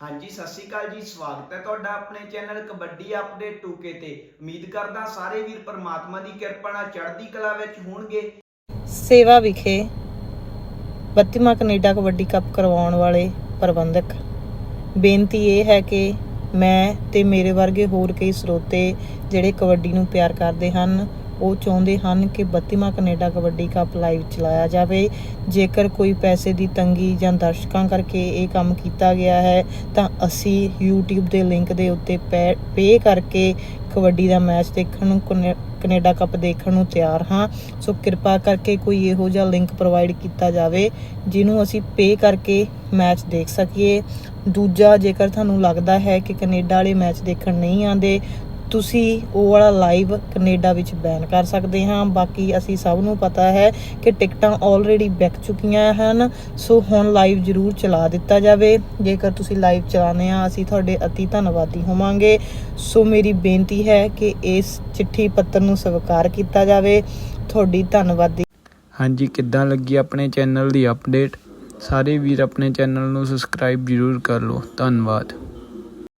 ਹਾਂਜੀ, ਸਤਿ ਸ਼੍ਰੀ ਅਕਾਲ ਜੀ, ਸਵਾਗਤ ਹੈ ਤੁਹਾਡਾ ਆਪਣੇ ਚੈਨਲ ਕਬੱਡੀ ਅਪਡੇਟ 2K ਤੇ। ਉਮੀਦ ਕਰਦਾ ਸਾਰੇ ਵੀਰ ਪਰਮਾਤਮਾ ਦੀ ਕਿਰਪਾ ਨਾਲ ਚੜ੍ਹਦੀ ਕਲਾ ਵਿੱਚ ਹੋਣਗੇ। ਸੇਵਾ ਵਿਖੇ 32ਵਾਂ ਕੈਨੇਡਾ ਕਬੱਡੀ ਕੱਪ ਕਰਵਾਉਣ ਵਾਲੇ ਪ੍ਰਬੰਧਕ, ਬੇਨਤੀ ਇਹ ਹੈ ਕਿ ਮੈਂ ਤੇ ਮੇਰੇ ਵਰਗੇ ਹੋਰ ਕਈ ਸਰੋਤੇ ਜਿਹੜੇ ਕਬੱਡੀ ਨੂੰ ਪਿਆਰ ਕਰਦੇ ਹਨ ਉਹ ਚਾਹੁੰਦੇ ਹਨ ਕਿ 32ਵਾਂ ਕੈਨੇਡਾ ਕਬੱਡੀ ਕੱਪ ਲਾਈਵ ਚਲਾਇਆ ਜਾਵੇ। ਜੇਕਰ ਕੋਈ ਪੈਸੇ ਦੀ ਤੰਗੀ ਜਾਂ ਦਰਸ਼ਕਾਂ ਕਰਕੇ ਇਹ ਕੰਮ ਕੀਤਾ ਗਿਆ ਹੈ, ਤਾਂ ਅਸੀਂ YouTube ਦੇ ਲਿੰਕ ਦੇ ਉੱਤੇ ਪੇ ਕਰਕੇ ਕਬੱਡੀ ਦਾ ਮੈਚ ਦੇਖਣ ਨੂੰ ਕਨੇ- ਕੈਨੇਡਾ ਕੱਪ ਦੇਖਣ ਨੂੰ ਤਿਆਰ ਹਾਂ। ਸੋ ਕਿਰਪਾ ਕਰਕੇ ਕੋਈ ਇਹੋ ਜਿਹਾ ਲਿੰਕ ਪ੍ਰੋਵਾਈਡ ਕੀਤਾ ਜਾਵੇ, ਜਿਹਨੂੰ ਅਸੀਂ ਪੇ ਕਰਕੇ ਮੈਚ ਦੇਖ ਸਕੀਏ। ਦੂਜਾ, ਜੇਕਰ ਤੁਹਾਨੂੰ ਲੱਗਦਾ ਹੈ ਕਿ ਕੈਨੇਡਾ ਵਾਲੇ ਮੈਚ ਦੇਖਣ ਨਹੀਂ ਆਉਂਦੇ ਤੁਸੀਂ ਉਹ ਵਾਲਾ ਲਾਈਵ ਕੈਨੇਡਾ ਵਿੱਚ ਬੈਨ ਕਰ ਸਕਦੇ ਹਾਂ। ਬਾਕੀ ਅਸੀਂ ਸਭ ਨੂੰ ਪਤਾ ਹੈ ਕਿ ਟਿਕਟਾਂ ਆਲਰੇਡੀ ਵਿਕ ਚੁੱਕੀਆਂ ਹਨ। ਸੋ ਹੁਣ ਲਾਈਵ ਜ਼ਰੂਰ ਚਲਾ ਦਿੱਤਾ ਜਾਵੇ। ਜੇਕਰ ਤੁਸੀਂ ਲਾਈਵ ਚਲਾਉਂਦੇ ਆ ਅਸੀਂ ਤੁਹਾਡੇ ਅਤੀ ਧੰਨਵਾਦੀ ਹੋਵਾਂਗੇ। ਸੋ ਮੇਰੀ ਬੇਨਤੀ ਹੈ ਕਿ ਇਸ ਚਿੱਠੀ ਪੱਤਰ ਨੂੰ ਸਵੀਕਾਰ ਕੀਤਾ ਜਾਵੇ। ਤੁਹਾਡੀ ਧੰਨਵਾਦੀ ਹਾਂਜੀ, ਕਿੱਦਾਂ ਲੱਗੀ ਆਪਣੇ ਚੈਨਲ ਦੀ ਅਪਡੇਟ ਸਾਰੇ ਵੀਰ ਆਪਣੇ ਚੈਨਲ ਨੂੰ ਸਬਸਕ੍ਰਾਈਬ ਜ਼ਰੂਰ ਕਰ ਲਓ। ਧੰਨਵਾਦ।